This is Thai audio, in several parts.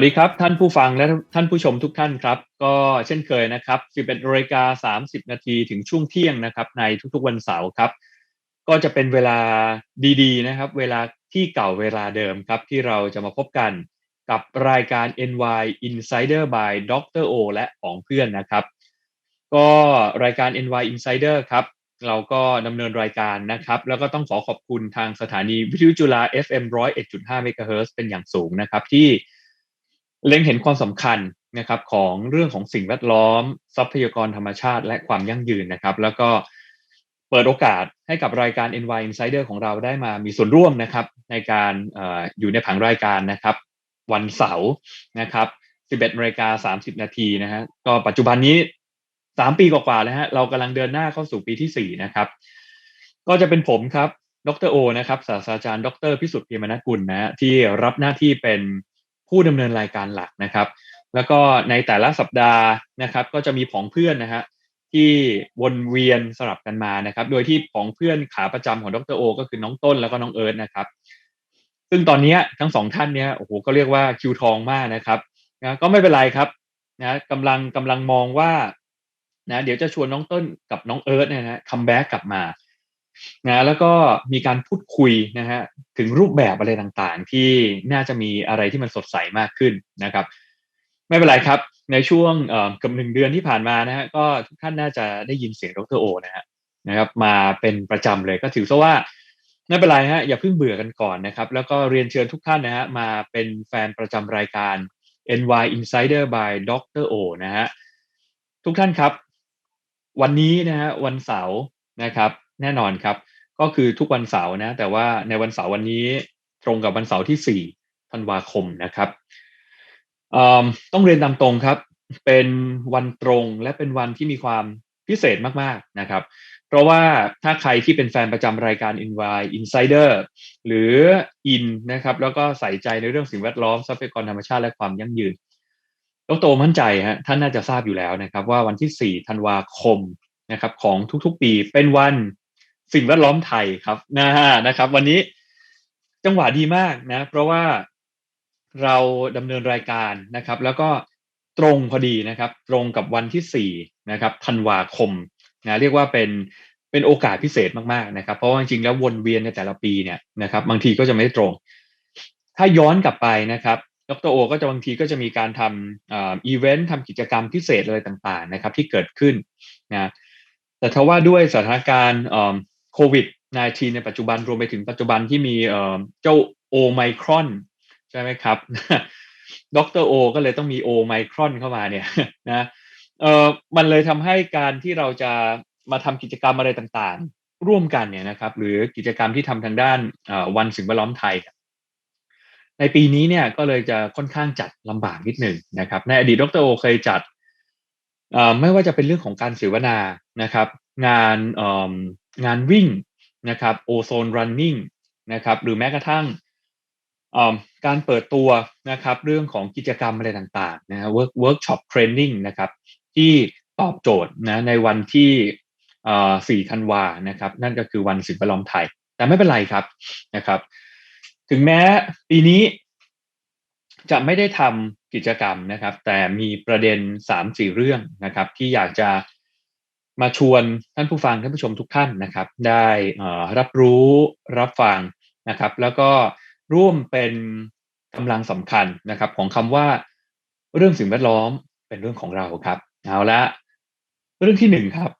สวัสดีครับ ท่านผู้ฟังและท่านผู้ชมทุกท่านครับ ก็เช่นเคยนะครับ 11นาฬิกา30 นาทีถึงช่วงเที่ยงนะครับ ในทุกๆวันเสาร์ครับ ก็จะเป็นเวลาดีๆนะครับ เวลาที่เก่าเวลาเดิมครับ ที่เราจะมาพบกันกับรายการ NY Insider by Dr. O และของเพื่อนนะครับ ก็รายการ NY Insider ครับ เราก็ดำเนินรายการนะครับ แล้วก็ต้องขอขอบคุณทางสถานีวิทยุจุฬา FM 101.5 MHz เป็นอย่างสูงนะครับที่ เล็งเห็นความสำคัญนะครับของเรื่องของสิ่งแวดล้อม ทรัพยากรธรรมชาติและความยั่งยืนนะครับ แล้วก็เปิดโอกาสให้กับรายการ NY Insider ของเราได้มามีส่วนร่วมนะครับ ในการออยู่ในผังรายการนะครับ วันเสาร์นะครับ 11นาฬิกา30 นาทีนะฮะก็ปัจจุบันนี้ 3 ปีกว่าๆแล้วฮะเรากำลังเดินหน้าเข้าสู่ปีที่ 4 นะครับ ก็จะเป็นผมครับดรโอนะครับศาสตราจารย์ดรพิสุทธิ์เพียรมนกุลนะฮะที่รับหน้าที่เป็น ผู้ดำเนินรายการหลักนะครับ แล้วก็ในแต่ละสัปดาห์นะครับ ก็จะมีผองเพื่อนนะฮะที่วนเวียนสลับกันมานะครับ โดยที่ผองเพื่อนขาประจำของดรโอ ก็คือน้องต้นแล้วก็น้องเอิร์ธนะครับ ซึ่งตอนนี้ทั้งสองท่านเนี้ยโอ้โหก็เรียกว่าคิวทองมากนะครับนะก็ไม่เป็นไรครับนะกำลังกำลังมองว่านะเดี๋ยวจะชวนน้องต้นกับน้องเอิร์ธเนี่ยนะคัมแบ็กกลับมา นะแล้วก็มีการพูดคุยนะฮะถึงรูปแบบอะไรต่างๆ ที่น่าจะมีอะไรที่มันสดใสมากขึ้นนะครับ ไม่เป็นไรครับ ในช่วงเกือบหนึ่งเดือนที่ผ่านมานะฮะก็ทุกท่านน่าจะได้ยินเสียงดรโอนะฮะนะครับ มาเป็นประจำเลยก็ถือซะว่าไม่เป็นไรฮะอย่าเพิ่งเบื่อกันก่อนนะครับ แล้วก็เรียนเชิญทุกท่านนะฮะมาเป็นแฟนประจำรายการ NY Insider by Dr. O นะฮะทุกท่านครับ วันนี้นะฮะวันเสาร์นะครับ แน่นอนครับ ก็คือทุกวันเสาร์นะ แต่ว่าในวันเสาร์วันนี้ตรงกับวันเสาร์ที่ 4 ธันวาคมนะครับต้องเรียนตามตรงครับ เป็นวันตรงและเป็นวันที่มีความพิเศษมาก ๆ นะครับ เพราะว่าถ้าใครที่เป็นแฟนประจำรายการ Invy Insider หรือ In นะครับ แล้วก็ใส่ใจในเรื่องสิ่งแวดล้อมทรัพยากรธรรมชาติและความยั่งยืนดรมั่นใจฮะท่านน่าจะทราบอยู่แล้วนะครับ ว่าวันที่ 4 ธันวาคมนะครับของทุกๆปีเป็นวัน สิ่งแวดล้อมไทยครับนะฮะนะครับ วันนี้จังหวะดีมากนะ เพราะว่าเราดำเนินรายการนะครับ แล้วก็ตรงพอดีนะครับ ตรงกับวันที่สี่นะครับธันวาคมนะเรียกว่าเป็นเป็นโอกาสพิเศษมากๆนะครับ เพราะว่าจริงๆแล้ววนเวียนในแต่ละปีเนี่ยนะครับ บางทีก็จะไม่ตรง ถ้าย้อนกลับไปนะครับดรโอ ก็จะบางทีก็จะมีการทำอีเวนต์ทำกิจกรรมพิเศษเลยต่างๆนะครับ ที่เกิดขึ้นนะแต่ถ้าว่าด้วยสถานการณ์ โควิด -19 ในปัจจุบันรวมไปถึงปัจจุบันที่มีเจ้าโอไมครอนใช่ไหมครับดรโอก็เลยต้องมีโอไมครอนเข้ามาเนี่ยนะเออมันเลยทำให้การที่เราจะมาทำกิจกรรมอะไรต่างๆ ร่วมกันเนี่ยนะครับ หรือกิจกรรมที่ทำทางด้านวันสิ่งแวดล้อมไทย ในปีนี้เนี่ยก็เลยจะค่อนข้างจัดลำบากนิดหนึ่งนะครับ ในอดีตดรโอเคยจัดไม่ว่าจะเป็นเรื่องของการเสวนานะครับ งาน งานวิ่งนะครับโอโซนรันนิ่งนะครับหรือแม้กระทั่งการเปิดตัวนะครับเรื่องของกิจกรรมอะไรต่างๆนะเวิร์กเวิร์กช็อปเทรนนิ่งนะครับที่ตอบโจทย์นะในวันที่สี่ธันวานะครับนั่นก็คือวันสิ่งแวดล้อมไทย แต่ไม่เป็นไรครับนะครับ ถึงแม้ปีนี้จะไม่ได้ทำกิจกรรมนะครับ แต่มีประเด็นสามสี่เรื่องนะครับที่อยากจะ มาชวนท่านผู้ฟังท่านผู้ชมทุกท่านนะครับ ได้รับรู้รับฟังนะครับ แล้วก็ร่วมเป็นกำลังสำคัญนะครับ ของคำว่าเรื่องสิ่งแวดล้อมเป็นเรื่องของเราครับเอาละเรื่องที่หนึ่งครับ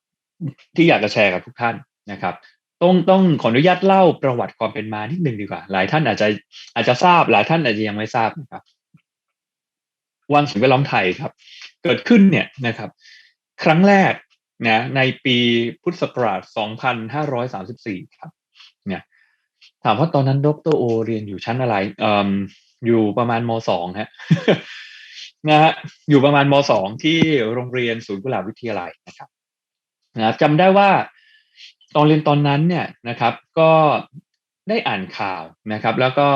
ที่อยากจะแชร์กับทุกท่านนะครับ ต้องต้องขออนุญาตเล่าประวัติความเป็นมานิดหนึ่งดีกว่า หลายท่านอาจจะอาจจะทราบ หลายท่านอาจจะยังไม่ทราบนะครับ วันสิ่งแวดล้อมไทยครับ เกิดขึ้นเนี่ยนะครับ ครั้งแรก นะในปีพุทธศักราช 2534 ครับเนี่ยถามว่าตอนนั้นดรโอเรียนอยู่ชั้นอะไรออยู่ประมาณมสองฮะนะฮะอยู่ประมาณมสองที่โรงเรียนศูนย์กุหลาบวิทยาลัยนะครับนะจำได้ว่าตอนเรียนตอนนั้นเนี่ยนะครับ ก็ได้อ่านข่าวนะครับ แล้วก็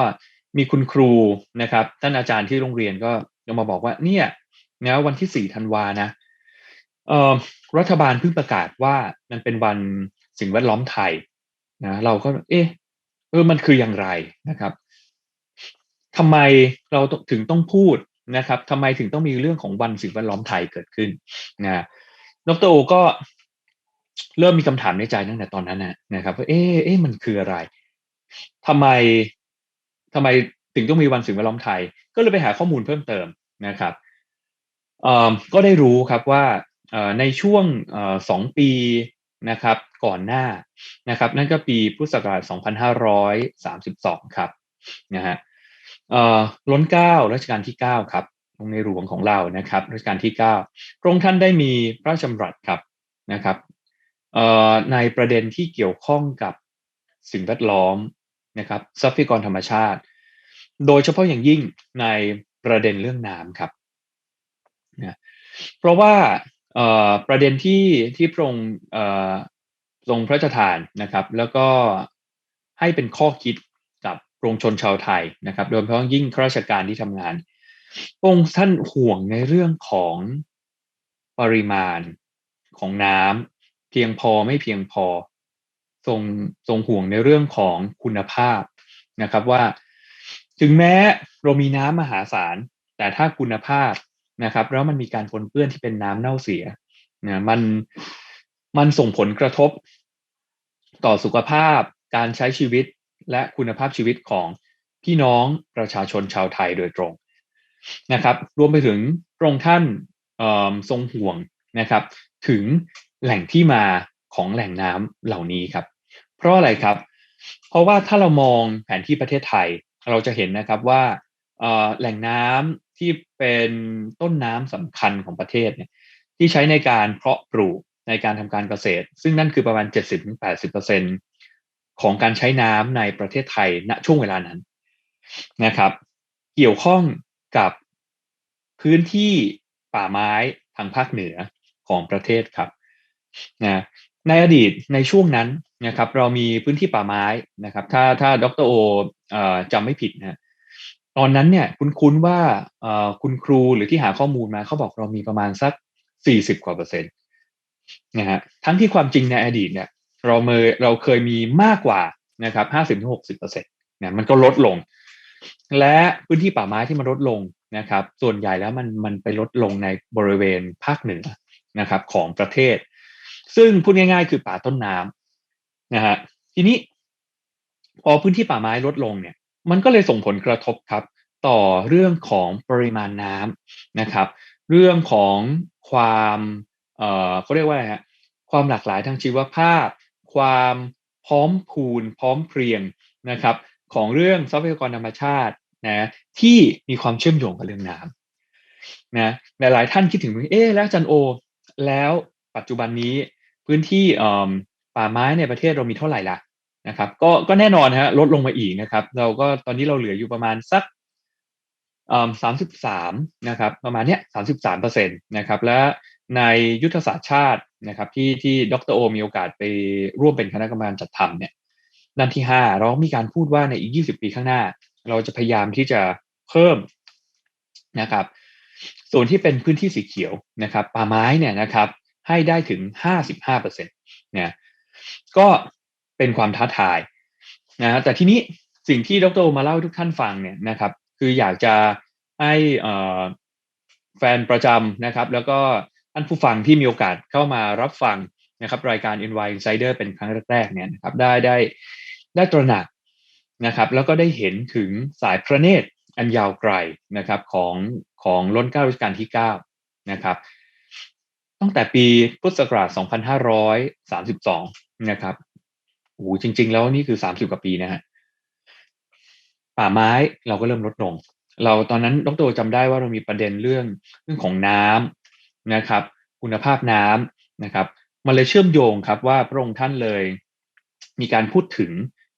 มีคุณครูนะครับ ท่านอาจารย์ที่โรงเรียนก็ยังมาบอกว่าเนี่ยนะวันที่สี่ธันวานะ รัฐบาลเพิ่งประกาศว่ามันเป็นวันสิ่งแวดล้อมไทยนะเราก็ เอ๊ะเออมันคืออย่างไรนะครับทำไมเราถึงต้องพูดนะครับทำไมถึงต้องมีเรื่องของวันสิ่งแวดล้อมไทยเกิดขึ้นนะดรโอก็เริ่มมีคำถามในใจตั้งแต่ตอนนั้นนะครับว่าเอ๊ะเอ๊ะมันคืออะไรทำไมทำไมถึงต้องมีวันสิ่งแวดล้อมไทย ก็เลยไปหาข้อมูลเพิ่มเติมนะครับก็ได้รู้ครับว่า ในช่วงสองปีนะครับก่อนหน้านะครับนั่นก็ปีพุทธศักราช 2532 ครับนะฮะล้นเก้ารัชกาลที่ 9 ครับองในหลวงของเรานะครับรัชกาลที่ 9 พระองค์ท่านได้มีพระราชดำรัสครับนะครับในประเด็นที่เกี่ยวข้องกับสิ่งแวดล้อมนะครับทรัพยากรธรรมชาติ โดยเฉพาะอย่างยิ่งในประเด็นเรื่องน้ำครับนะเพราะว่า ประเด็นที่ที่พระองค์ทรงพระราชทานนะครับ แล้วก็ให้เป็นข้อคิดกับปวงชนชาวไทยนะครับ โดยเฉพาะยิ่งข้าราชการที่ทำงานองค์ท่านห่วงในเรื่องของปริมาณของน้ำเพียงพอไม่เพียงพอทรงทรงห่วงในเรื่องของคุณภาพนะครับว่า ถึงแม้เรามีน้ำมหาศาล แต่ถ้าคุณภาพ นะครับ แล้วมันมีการปนเปื้อนที่เป็นน้ำเน่าเสียนะมันมันส่งผลกระทบต่อสุขภาพการใช้ชีวิตและคุณภาพชีวิตของพี่น้องประชาชนชาวไทยโดยตรงนะครับ รวมไปถึงตรงท่านทรงห่วงนะครับ ถึงแหล่งที่มาของแหล่งน้ำเหล่านี้ครับ เพราะอะไรครับ เพราะว่าถ้าเรามองแผนที่ประเทศไทย เราจะเห็นนะครับว่าแหล่งน้ำ ที่เป็นต้นน้ำสำคัญของประเทศเนี่ยที่ใช้ในการเพาะปลูกในการทำการเกษตร ซึ่งนั่นคือประมาณ 70-80%ของการใช้น้ำในประเทศไทยณช่วงเวลานั้นนะครับ เกี่ยวข้องกับพื้นที่ป่าไม้ทางภาคเหนือของประเทศครับนะในอดีตในช่วงนั้นนะครับ เรามีพื้นที่ป่าไม้นะครับ ถ้าถ้าดรโอจำไม่ผิดนะ ตอนนั้นเนี่ยคุณคุ้นว่าคุณครูหรือที่หาข้อมูลมาเขาบอกเรามีประมาณสักสี่สิบกว่าเปอร์เซ็นต์นะฮะทั้งที่ความจริงในอดีตเนี่ย เราเมเราเคยมีมากกว่านะครับห้าสิบถึงหกสิบเปอร์เซ็นต์เนี่ยมันก็ลดลง และพื้นที่ป่าไม้ที่มันลดลงนะครับ ส่วนใหญ่แล้วมันมันไปลดลงในบริเวณภาคเหนือนะครับ ของประเทศ ซึ่งพูดง่าย ๆ คือป่าต้นน้ำนะฮะทีนี้พอพื้นที่ป่าไม้ลดลงเนี่ย มันก็เลยส่งผลกระทบครับต่อเรื่องของปริมาณน้ำนะครับ เรื่องของความเอ่อเขาเรียกว่าอะไรฮะความหลากหลายทางชีวภาพ ความพร้อมพูนพร้อมเพรียงนะครับ ของเรื่องทรัพยากรธรรมชาตินะที่มีความเชื่อมโยงกับเรื่องน้ำนะหลายๆท่านคิดถึงเอ๊แล้วจันโอ แล้วปัจจุบันนี้พื้นที่ป่าไม้ในประเทศเรามีเท่าไหร่ล่ะ นะครับก็ก็แน่นอนฮะลดลงมาอีกนะครับ เราก็ตอนนี้เราเหลืออยู่ประมาณสักสามสิบสามนะครับ ประมาณเนี้ยสามสิบสามเปอร์เซ็นตนะครับ และในยุทธศาสตร์ชาตินะครับ ที่ที่ดรโอมีโอกาสไปร่วมเป็นคณะกรรมการจัดทำเนี่ยด้านที่ห้าเรามีการพูดว่าในอีกยี่สิบปีข้างหน้า เราจะพยายามที่จะเพิ่มนะครับส่วนที่เป็นพื้นที่สีเขียวนะครับ ป่าไม้เนี่ยนะครับ ให้ได้ถึงห้าสิบห้าเปอร์เซ็นต์เนี่ยก็ เป็นความท้าทายนะแต่ทีนี้สิ่งที่ดรมาเล่าทุกท่านฟังเนี่ยนะครับ คืออยากจะให้แฟนประจำนะครับ แล้วก็ท่านผู้ฟังที่มีโอกาสเข้ามารับฟังนะครับ รายการ NY Insider เป็นครั้งแรกๆเนี่ยนะครับได้ได้ได้ตระหนักนะครับ แล้วก็ได้เห็นถึงสายพระเนตรอันยาวไกลนะครับของของล้นเก้ารัชกาลที่ 9 นะครับตั้งแต่ปีพุทธศักราช 2532 นะครับ โอ้จริง ๆ แล้วนี่คือ30กว่าปีนะฮะป่าไม้เราก็เริ่มลดลง เราตอนนั้นดรจำได้ว่าเรามีประเด็นเรื่องเรื่องของน้ำนะครับ คุณภาพน้ำนะครับ มันเลยเชื่อมโยงครับว่าพระองค์ท่านเลยมีการพูดถึง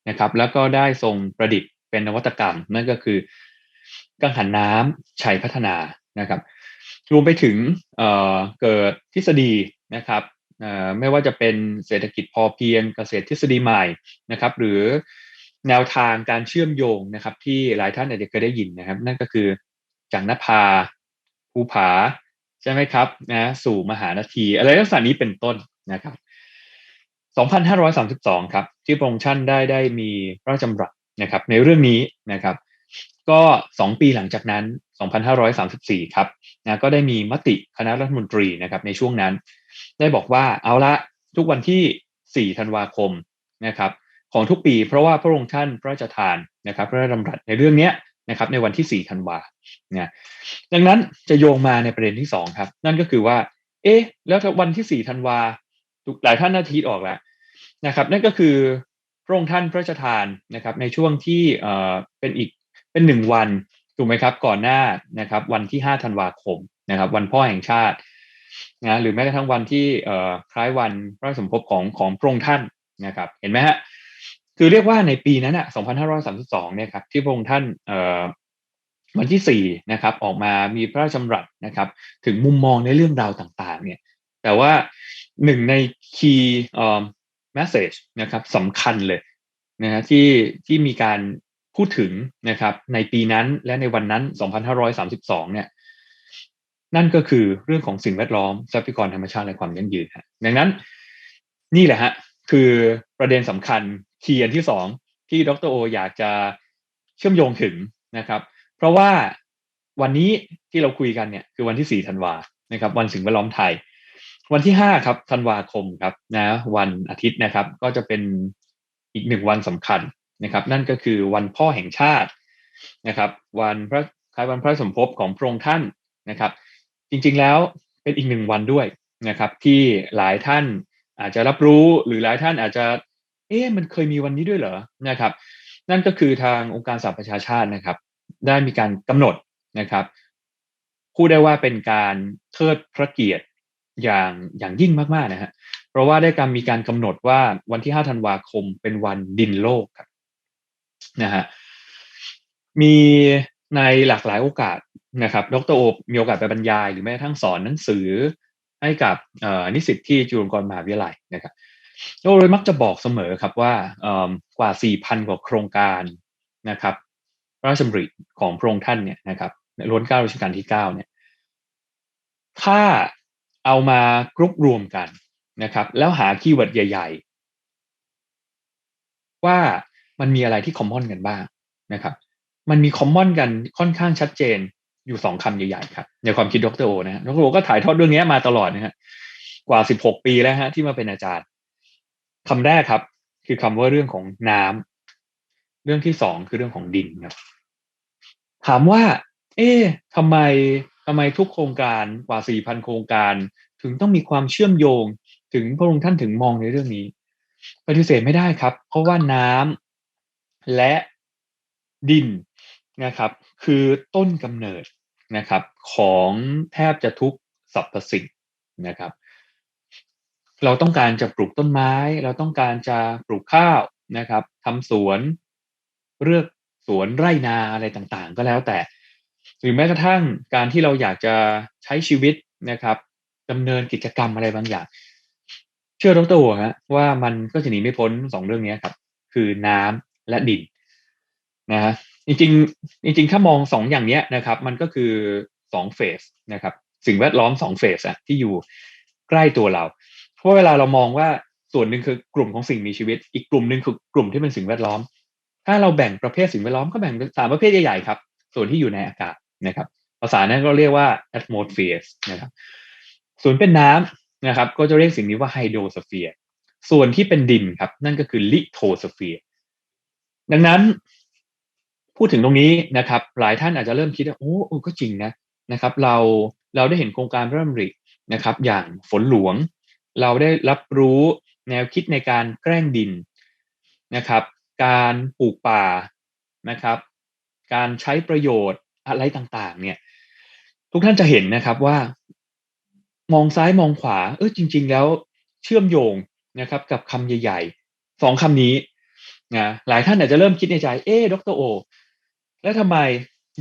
นะครับ แล้วก็ได้ทรงประดิษฐ์เป็นนวัตกรรม นั่นก็คือกังหันน้ำชัยพัฒนานะครับ รวมไปถึงเเกิดทฤษฎีนะครับ ไม่ว่าจะเป็นเศรษฐกิจพอเพียงเกษตรทฤษฎีใหม่นะครับ หรือแนวทางการเชื่อมโยงนะครับ ที่หลายท่านอาจจะเคยได้ยินนะครับ นั่นก็คือจากนภาภูผาใช่ไหมครับนะสู่มหานาที อะไรลักษณะนี้เป็นต้นนะครับ 2532 ครับ ที่พระองค์ท่านได้ได้มีพระราชดำรัสนะครับ ในเรื่องนี้นะครับ ก็ 2 ปีหลังจากนั้น 2534 ครับนะก็ได้มีมติคณะรัฐมนตรีนะครับในช่วงนั้น ได้บอกว่าเอาละทุกวันที่ 4 ธันวาคมนะครับของทุกปี เพราะว่าพระองค์ท่านพระราชทานนะครับพระราชดำรัสในเรื่องนี้นะครับในวันที่ 4 ธันวาเนี่ยดังนั้นจะโยงมาในประเด็นที่ 2 ครับ นั่นก็คือว่า เอ๊ะ แล้ววันที่ 4 ธันวาหลายท่านนาทีออกแล้วนะครับนั่นก็คือพระองค์ท่านพระราชทานนะครับในช่วงที่เอ่อเป็นอีกเป็นหนึ่งวัน ถูกไหมครับก่อนหน้านะครับ วันที่5ธันวาคมนะครับ วันพ่อแห่งชาตินะหรือแม้กระทั่งวันที่เอ่อคล้ายวันพระสมภพของของพระองค์ท่านนะครับ เห็นไหมฮะคือเรียกว่าในปีนั้นอะ 2532 เนี่ยครับที่พระองค์ท่านเอ่อวันที่4นะครับ ออกมามีพระราชดำรัสนะครับ ถึงมุมมองในเรื่องราวต่างๆ เนี่ย แต่ว่าหนึ่งใน key เอ่อ message นะครับสำคัญเลยนะฮะที่ที่มีการ พูดถึงนะครับในปีนั้นและในวันนั้น 2532 เนี่ยนั่นก็คือเรื่องของสิ่งแวดล้อมทรัพยากรธรรมชาติและความยั่งยืนฮะดังนั้นนี่แหละฮะคือประเด็นสำคัญคีย์อันที่สองที่ดรโออยากจะเชื่อมโยงถึงนะครับ เพราะว่าวันนี้ที่เราคุยกันเนี่ยคือวันที่4ธันวานะครับ วันสิ่งแวดล้อมไทย วันที่5ครับธันวาคมครับนะวันอาทิตย์นะครับ ก็จะเป็นอีกหนึ่งวันสำคัญ นะครับ นั่นก็คือวันพ่อแห่งชาตินะครับ วันพระคล้ายวันพระสมภพของพระองค์ท่านนะครับ จริงๆแล้วเป็นอีกหนึ่งวันด้วยนะครับ ที่หลายท่านอาจจะรับรู้หรือหลายท่านอาจจะ เอ๊ะมันเคยมีวันนี้ด้วยเหรอนะครับ นั่นก็คือทางองค์การสหประชาชาตินะครับ ได้มีการกำหนดนะครับพูดได้ว่าเป็นการเทิดพระเกียรติอย่างอย่างยิ่งมากๆนะฮะเพราะว่าได้การมีการกำหนดว่าวันที่ 5 ธันวาคมเป็นวันดินโลกครับ นะฮะมีในหลากหลายโอกาสนะครับ ดรโอมีโอกาสไปบรรยาย หรือแม้กระทั่งสอนหนังสือให้กับนิสิตที่จุฬาลงกรณ์มหาวิทยาลัยนะครับโดยมักจะบอกเสมอครับว่ากว่า 4,000 กว่าโครงการนะครับพระราชดำริของพระองค์ท่านเนี่ยนะครับล้วนเก้ารัชกาลที่เก้าเนี่ยถ้าเอามากรุ๊ปรวมกันนะครับ แล้วหาคีย์เวิร์ดใหญ่ ๆ ว่า มันมีอะไรที่คอมมอนกันบ้างนะครับ มันมีคอมมอนกันค่อนข้างชัดเจนอยู่สองคำใหญ่ๆครับในความคิดดรโอนะฮะดรโอก็ถ่ายทอดเรื่องนี้มาตลอดนะฮะกว่าสิบหกปีแล้วฮะที่มาเป็นอาจารย์คำแรกครับ คือคำว่าเรื่องของน้ำเรื่องที่สองคือเรื่องของดินครับ ถามว่า เอ๊ะทำไมทำไมทุกโครงการกว่าสี่พันโครงการ ถึงต้องมีความเชื่อมโยงถึงพระองค์ท่านถึงมองในเรื่องนี้ ปฏิเสธไม่ได้ครับ เพราะว่าน้ำ และดินนะครับ คือต้นกำเนิดนะครับ ของแทบจะทุกสรรพสิ่งนะครับ เราต้องการจะปลูกต้นไม้ เราต้องการจะปลูกข้าวนะครับทำสวนเลือกสวนไร่นาอะไรต่างๆ ก็แล้วแต่ หรือแม้กระทั่งการที่เราอยากจะใช้ชีวิตนะครับดำเนินกิจกรรมอะไรบางอย่าง เชื่อดรฮะว่ามันก็จะหนีไม่พ้นสองเรื่องนี้ครับ คือน้ำ และดินนะฮะจริงจริงถ้ามองสองอย่างเนี้ยนะครับ มันก็คือสองเฟสนะครับ สิ่งแวดล้อมสองเฟสอะที่อยู่ใกล้ตัวเรา เพราะเวลาเรามองว่าส่วนหนึ่งคือกลุ่มของสิ่งมีชีวิต อีกกลุ่มหนึ่งคือกลุ่มที่เป็นสิ่งแวดล้อม ถ้าเราแบ่งประเภทสิ่งแวดล้อมก็แบ่งเป็นสามประเภทใหญ่ๆครับ ส่วนที่อยู่ในอากาศนะครับ ภาษานั้นก็เรียกว่า atmosphere นะครับ ส่วนเป็นน้ำนะครับ ก็จะเรียกสิ่งนี้ว่า hydrosphere ส่วนที่เป็นดินครับ นั่นก็คือ lithosphere ดังนั้น พูดถึงตรงนี้นะครับ หลายท่านอาจจะเริ่มคิดว่าโอ้ก็จริงนะนะครับ เราเราได้เห็นโครงการเริ่มรินะครับ อย่างฝนหลวง เราได้รับรู้แนวคิดในการแกล้งดินนะครับ การปลูกป่านะครับ การใช้ประโยชน์อะไรต่างๆ เนี่ย ทุกท่านจะเห็นนะครับว่า มองซ้ายมองขวา เออจริง ๆ แล้วเชื่อมโยงนะครับ กับคำใหญ่ๆสองคำนี้ นะหลายท่านอาจจะเริ่มคิดในใจ เอ๊ดรโอ แล้วทำไม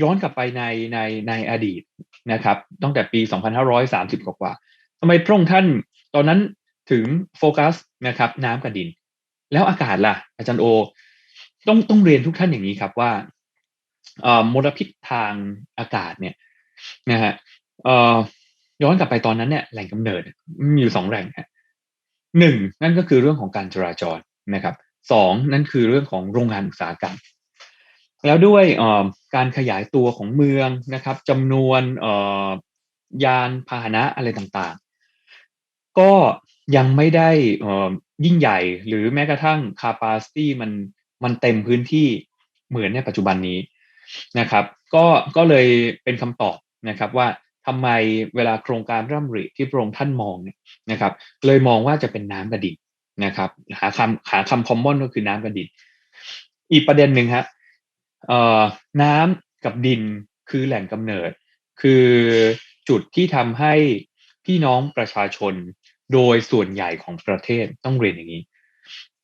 ย้อนกลับไปในในในอดีตนะครับตั้งแต่ปี 2530 กว่าทำไมพระองค์ท่านตอนนั้นถึงโฟกัสนะครับน้ำกับดิน แล้วอากาศล่ะ อาจารย์โอ ต้องต้องเรียนทุกท่านอย่างนี้ครับว่ามลพิษทางอากาศเนี่ยนะฮะย้อนกลับไปตอนนั้นเนี่ยแหล่งกำเนิดมีอยู่สองแหล่งฮะหนึ่งนั่นก็คือเรื่องของการจราจรนะครับ สองนั่นคือเรื่องของโรงงานอุตสาหกรรม แล้วด้วยการขยายตัวของเมืองนะครับจำนวนยานพาหนะอะไรต่างๆ ก็ยังไม่ได้ยิ่งใหญ่หรือแม้กระทั่ง capacity มันมันเต็มพื้นที่เหมือนในปัจจุบันนี้นะครับ ก็ก็เลยเป็นคำตอบนะครับว่าทำไมเวลาโครงการร่ำริที่พระองค์ท่านมองเนี่ยนะครับ เลยมองว่าจะเป็นน้ำกระดิน นะครับ หาคำหาคำคอมมอนก็คือน้ำกระดิน อีกประเด็นหนึ่งฮะเอ่อน้ำกับดินคือแหล่งกำเนิด คือจุดที่ทำให้พี่น้องประชาชนโดยส่วนใหญ่ของประเทศต้องเรียนอย่างนี้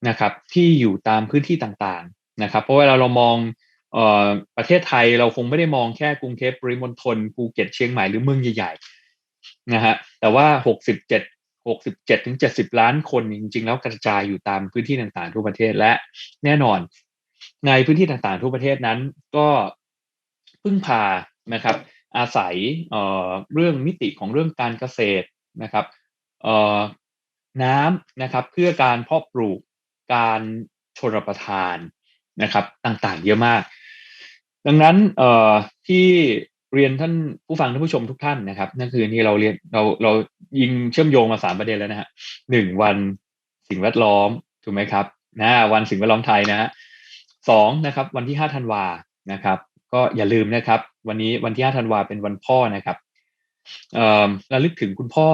นะครับ ที่อยู่ตามพื้นที่ต่างๆนะครับ เพราะเวลาเรามองออประเทศไทยเราคงไม่ได้มองแค่กรุงเทพปริมณฑลภูเก็ตเชียงใหม่หรือเมืองใหญ่ๆนะฮะแต่ว่าห หกสิบเจ็ดถึงเจ็ดสิบล้านคนจริง ๆ แล้วกระจายอยู่ตามพื้นที่ต่างๆทั่วประเทศและแน่นอน ในพื้นที่ต่างๆทั่วประเทศนั้นก็พึ่งพานะครับ อาศัยเเรื่องมิติของเรื่องการเกษตรนะครับน้ำนะครับเพื่อการเพาะปลูกการชนรประทานนะครับ ต่างๆ เยอะมาก ดังนั้นที่ เรียนท่านผู้ฟังท่านผู้ชมทุกท่านนะครับนั่นคือนี่เราเรียนเราเรายิงเชื่อมโยงมาสามประเด็นแล้วนะฮะหนึ่งวันสิ่งแวดล้อมถูกไหมครับนะวันสิ่งแวดล้อมไทยนะฮะสองนะครับ วันที่ห้าธันวานะครับ ก็อย่าลืมนะครับ วันนี้วันที่ห้าธันวาเป็นวันพ่อนะครับเอ่อระลึกถึงคุณพ่อ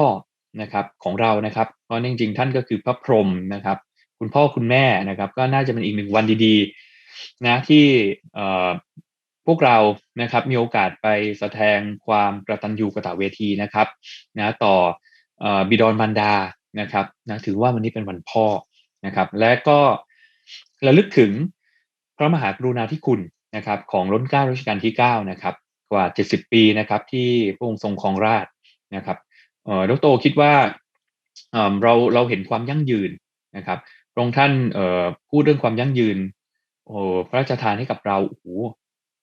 นะครับ ของเรานะครับเพราะจริงๆท่านก็คือพระพรหมนะครับ คุณพ่อคุณแม่นะครับ ก็น่าจะเป็นอีกหนึ่งวันดีๆนะที่เอ่อ พวกเรานะครับมีโอกาสไปแสดงความกระตันยูกระตะเวทีนะครับนะต่อบิดอนมันดานะครับนะถือว่าวันนี้เป็นวันพ่อนะครับและก็ระลึกถึงพระมหากรุณาธิคุณนะครับของรัชการัชกาลที่9นะครับกว่า 70 ปีนะครับที่พระองค์ทรงครองราชนะครับเอ่อดรคิดว่าเราเราเห็นความยั่งยืนนะครับพระองค์ท่านเอ่อพูดเรื่องความยั่งยืนโอ้พระราชทานให้กับเราโอ้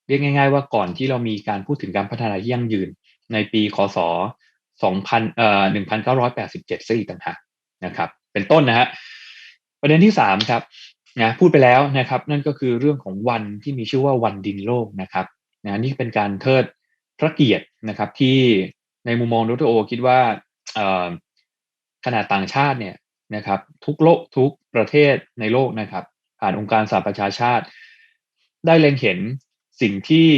เรียกง่าย ๆ ว่าก่อนที่เรามีการพูดถึงการพัฒนาที่ยั่งยืนในปีคศ2000เอ่อ1987ซะอีกต่างหากนะครับ เป็นต้นนะฮะประเด็นที่สามครับนะพูดไปแล้วนะครับ นั่นก็คือเรื่องของวันที่มีชื่อว่าวันดินโลกนะครับนะนี่เป็นการเทิดพระเกียรตินะครับ ที่ในมุมมองดรโอ คิดว่าขนาดต่างชาติเนี่ยนะครับ ทุกโลกทุกประเทศในโลกนะครับ ผ่านองค์การสหประชาชาติ ได้เล็งเห็น สิ่งที่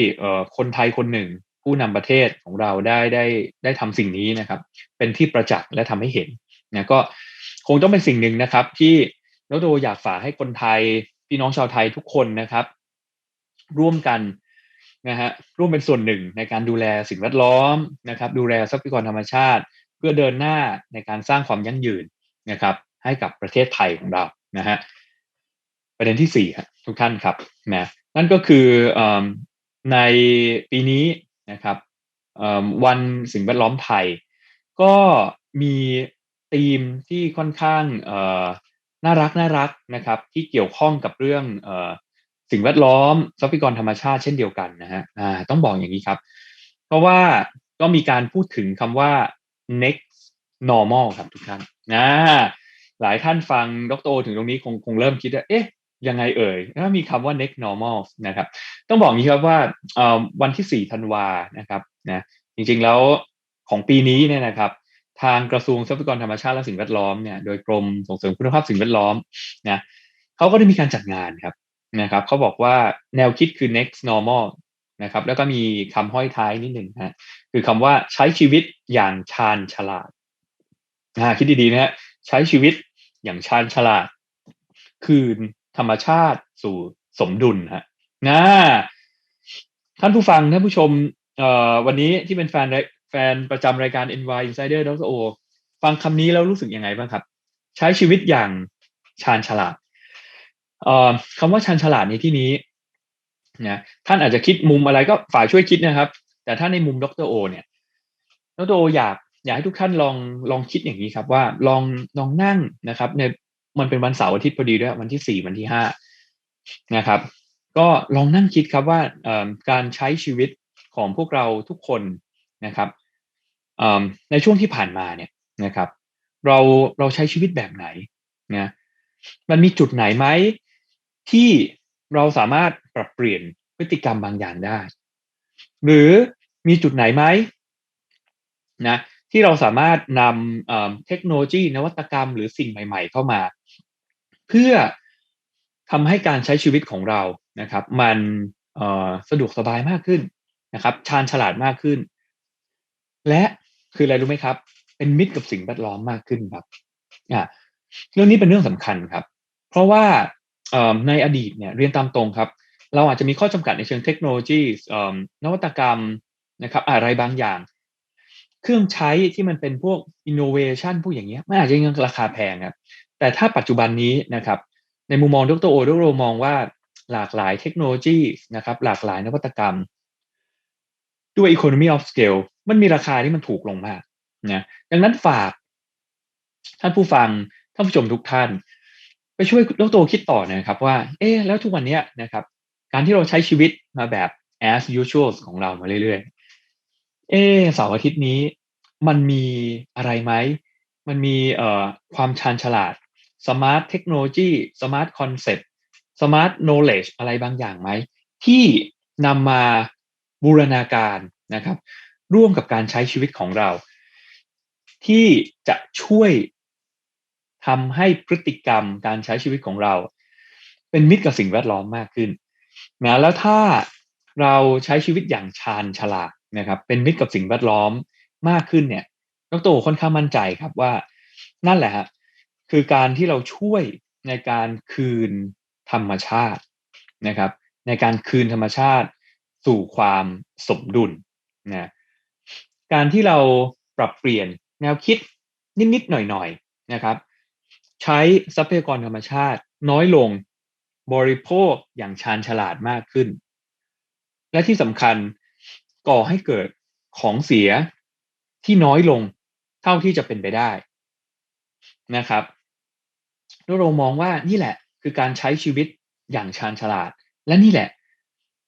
คนไทยคนหนึ่ง ผู้นำประเทศของเราได้ได้ได้ทำสิ่งนี้นะครับ เป็นที่ประจักษ์และทำให้เห็นนะก็คงต้องเป็นสิ่งหนึ่งนะครับ ที่ดรโออยากฝากให้คนไทยพี่น้องชาวไทยทุกคนนะครับ ร่วมกันนะฮะร่วมเป็นส่วนหนึ่งในการดูแลสิ่งแวดล้อมนะครับ ดูแลทรัพยากรธรรมชาติ เพื่อเดินหน้าในการสร้างความยั่งยืนนะครับ ให้กับประเทศไทยของเรานะฮะประเด็นที่สี่ครับทุกท่านครับนะ นั่นก็คือในปีนี้นะครับวันสิ่งแวดล้อมไทย ก็มีธีมที่ค่อนข้างน่ารักน่ารักนะครับที่เกี่ยวข้องกับเรื่องสิ่งแวดล้อมทรัพยากรธรรมชาติเช่นเดียวกันนะฮะต้องบอกอย่างนี้ครับ เพราะว่าก็มีการพูดถึงคำว่า next normal ครับทุกท่านนะหลายท่านฟังดรถึงตรงนี้คงคงเริ่มคิดว่าเอ๊ะ ยังไงเอ่ยถ้ามีคำว่า next normal นะครับ ต้องบอกนี้ครับว่าวันที่ 4 ธันวานะครับนะจริงๆแล้วของปีนี้เนี่ยนะครับ ทางกระทรวงทรัพยากรธรรมชาติและสิ่งแวดล้อมเนี่ยโดยกรมส่งเสริมคุณภาพสิ่งแวดล้อมนะเขาก็ได้มีการจัดงานครับนะครับเขาบอกว่าแนวคิดคือ next normal นะครับ แล้วก็มีคำห้อยท้ายนิดหนึ่งนะคือคำว่าใช้ชีวิตอย่างชาญฉลาดนะคิดดีๆนะฮะใช้ชีวิตอย่างชาญฉลาด คืน ธรรมชาติสู่สมดุลฮะนะท่านผู้ฟังท่านผู้ชมเอ่อวันนี้ที่เป็นแฟนแฟนประจำรายการ NY Insider ดรโอฟังคำนี้แล้วรู้สึกยังไงบ้างครับ ใช้ชีวิตอย่างชาญฉลาดเอ่อคำว่าชาญฉลาดในที่นี้นะท่านอาจจะคิดมุมอะไรก็ฝ่ายช่วยคิดนะครับ แต่ถ้าในมุมดรโอ เนี่ยดรโออยากอยากให้ทุกท่านลองลองคิดอย่างนี้ครับว่าลองลองนั่งนะครับ ใน มันเป็นวันเสาร์อาทิตย์พอดีด้วยวันที่สี่วันที่ห้านะครับ ก็ลองนั่งคิดครับว่าการใช้ชีวิตของพวกเราทุกคนนะครับในช่วงที่ผ่านมาเนี่ยนะครับ เราเราใช้ชีวิตแบบไหนนะมันมีจุดไหนไหมที่เราสามารถปรับเปลี่ยนพฤติกรรมบางอย่างได้ หรือมีจุดไหนไหมนะที่เราสามารถนำเทคโนโลยีนวัตกรรมหรือสิ่งใหม่ ๆ เข้ามา เพื่อทำให้การใช้ชีวิตของเรานะครับ มันสะดวกสบายมากขึ้นนะครับ ชาญฉลาดมากขึ้น และคืออะไรรู้ไหมครับ เป็นมิตรกับสิ่งแวดล้อมมากขึ้นครับอ่าเรื่องนี้เป็นเรื่องสำคัญครับ เพราะว่าในอดีตเนี่ยเรียนตามตรงครับ เราอาจจะมีข้อจำกัดในเชิงเทคโนโลยีนวัตกรรมนะครับ อะไรบางอย่าง เครื่องใช้ที่มันเป็นพวกอินโนเวชันพวกอย่างเงี้ยมันอาจจะยังราคาแพงครับ แต่ถ้าปัจจุบันนี้นะครับในมุมมองดรโอดรโรมองว่าหลากหลายเทคโนโลยีนะครับหลากหลายนวัตกรรม ด้วย economy of scale มันมีราคาที่มันถูกลงมากนะดังนั้นฝากท่านผู้ฟังท่านผู้ชมทุกท่าน ไปช่วยดรคิดต่อนะครับว่า เอ๊แล้วทุกวันนี้นะครับ การที่เราใช้ชีวิตมาแบบ as usual ของเรามาเรื่อยๆ เอ๊เสาร์อาทิตย์นี้มันมีอะไรไหม มันมีเอ่อความชาญฉลาด smart technology smart concept smart knowledge อะไรบางอย่างไหม ที่นำมาบูรณาการนะครับ ร่วมกับการใช้ชีวิตของเรา ที่จะช่วยทำให้พฤติกรรมการใช้ชีวิตของเรา เป็นมิตรกับสิ่งแวดล้อมมากขึ้นนะแล้วถ้าเราใช้ชีวิตอย่างชาญฉลาดนะครับ เป็นมิตรกับสิ่งแวดล้อมมากขึ้นเนี่ยดรค่อนข้างมั่นใจครับว่านั่นแหละฮะ คือการที่เราช่วยในการคืนธรรมชาตินะครับ ในการคืนธรรมชาติสู่ความสมดุลนะการที่เราปรับเปลี่ยนแนวคิดนิดๆหน่อยๆนะครับ ใช้ทรัพยากรธรรมชาติน้อยลงบริโภคอย่างชาญฉลาดมากขึ้น และที่สำคัญก่อให้เกิดของเสียที่น้อยลงเท่าที่จะเป็นไปได้นะครับ เรามองว่านี่แหละ คือการใช้ชีวิตอย่างชาญฉลาด และนี่แหละ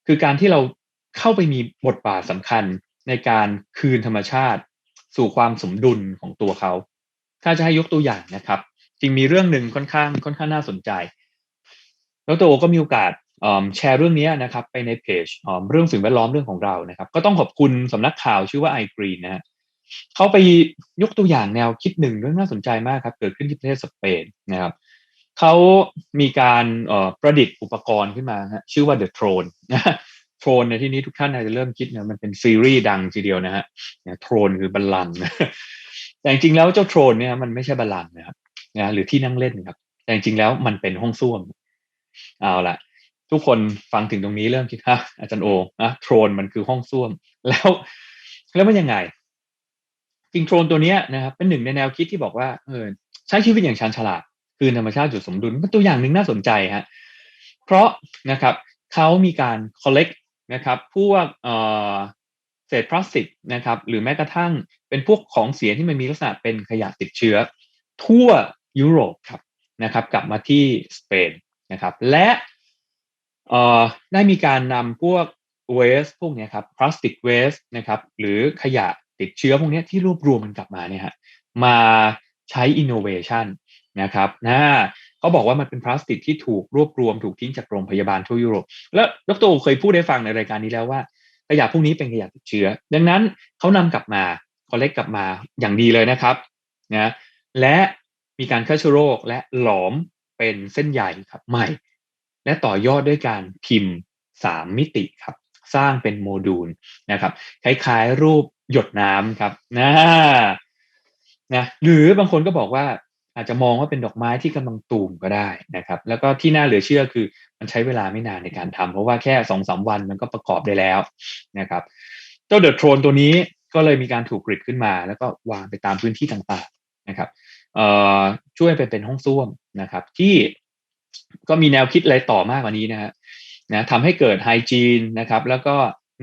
คือการที่เราเข้าไปมีบทบาทสำคัญในการคืนธรรมชาติ สู่ความสมดุลของตัวเขา ถ้าจะให้ยกตัวอย่างนะครับจริงมีเรื่องหนึ่งค่อนข้างค่อนข้างน่าสนใจ แล้วตัวก็มีโอกาสแชร์เรื่องนี้นะครับ ไปในเพจเรื่องสิ่งแวดล้อมเรื่องของเรานะครับ ก็ต้องขอบคุณสำนักข่าวชื่อว่าไอกรีนนะฮะ เขาไปยกตัวอย่างแนวคิดหนึ่งเรื่องน่าสนใจมากครับ เกิดขึ้นที่ประเทศสเปนนะครับเขามีการประดิษฐ์อุปกรณ์ขึ้นมาชื่อว่า The Throne นะโทรนในที่นี้ทุกท่านอาจจะเริ่มคิดนะมันเป็นซีรีส์ดังทีเดียวนะฮะโทรนคือบัลลังก์แต่จริงๆแล้วเจ้าโทรนเนี่ยมันไม่ใช่บัลลังก์นะครับนะหรือที่นั่งเล่นครับ แต่จริงๆแล้วมันเป็นห้องส้วมเอาละทุกคนฟังถึงตรงนี้เริ่มคิดฮะอาจารย์โอนะโทรนมันคือห้องส้วม แล้ว แล้วมันยังไง จริงโทรนตัวนี้นะครับเป็นหนึ่งในแนวคิดที่บอกว่าเออใช้ชีวิตอย่างชาญฉลาด คือธรรมชาติจุดสมดุลเป็นตัวอย่างหนึ่งน่าสนใจฮะเพราะนะครับเขามีการ collect นะครับพวกเศษพลาสติกนะครับหรือแม้กระทั่งเป็นพวกของเสียที่มันมีลักษณะเป็นขยะติดเชื้อ ทั่วยุโรปครับนะครับ กลับมาที่สเปนนะครับ และได้มีการนำพวกเวสพวกนี้ครับพลาสติกเวสนะครับหรือขยะ ติดเชื้อพวกนี้ที่รวบรวมมันกลับมาเนี่ยฮะมาใช้อินโนเวชันนะครับนะเขาบอกว่ามันเป็นพลาสติกที่ถูกรวบรวมถูกทิ้งจากโรงพยาบาลทั่วยุโรป แล้วดรเคยพูดได้ฟังในรายการนี้แล้วว่าขยะพวกนี้เป็นขยะติดเชื้อ ดังนั้นเขานำกลับมาคอลเลกกลับมาอย่างดีเลยนะครับนะและมีการฆ่าเชื้อโรคและหลอมเป็นเส้นใยครับใหม่ และต่อยอดด้วยการพิมพ์สามมิติครับ สร้างเป็นโมดูลนะครับ คล้ายๆรูปหยดน้ำครับนะนะหรือบางคนก็บอกว่าอาจจะมองว่าเป็นดอกไม้ที่กำลังตูมก็ได้นะครับ แล้วก็ที่น่าเหลือเชื่อคือมันใช้เวลาไม่นานในการทำเพราะว่าแค่สองสาวันมันก็ประกอบได้แล้วนะครับ เจ้าเดอะโทรนตัวนี้ก็เลยมีการถูกกริดขึ้นมา แล้วก็วางไปตามพื้นที่ต่างๆนะครับช่วยไปเป็นห้องส้วมนะครับ ที่ก็มีแนวคิดอะไรต่อมากกว่านี้นะฮะ นะทำให้เกิดไฮจีนนะครับแล้วก็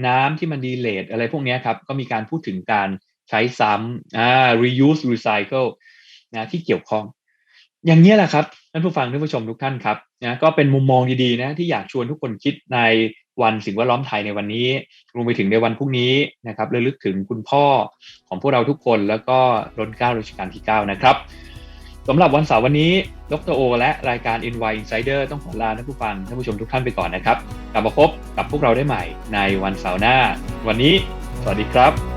น้ำที่มันดีเลทอะไรพวกนี้ครับก็มีการพูดถึงการใช้ซ้ำอ่า reuse recycle นะที่เกี่ยวข้อง อย่างนี้แหละครับท่านผู้ฟังท่านผู้ชมทุกท่านครับนะก็เป็นมุมมองดีๆนะที่อยากชวนทุกคนคิดในวันสิ่งแวดล้อมไทยในวันนี้รวมไปถึงในวันพรุ่งนี้นะครับระลึกถึงคุณพ่อของพวกเราทุกคน แล้วก็รัชการัชกาลที่ 9 นะครับ สำหรับวันเสาร์วันนี้ดรโอ และรายการ NY Insider ต้องขอลาท่านผู้ฟังท่านผู้ชมทุกท่านไปก่อนนะครับ กลับมาพบกับพวกเราได้ใหม่ในวันเสาร์หน้า วันนี้ สวัสดีครับ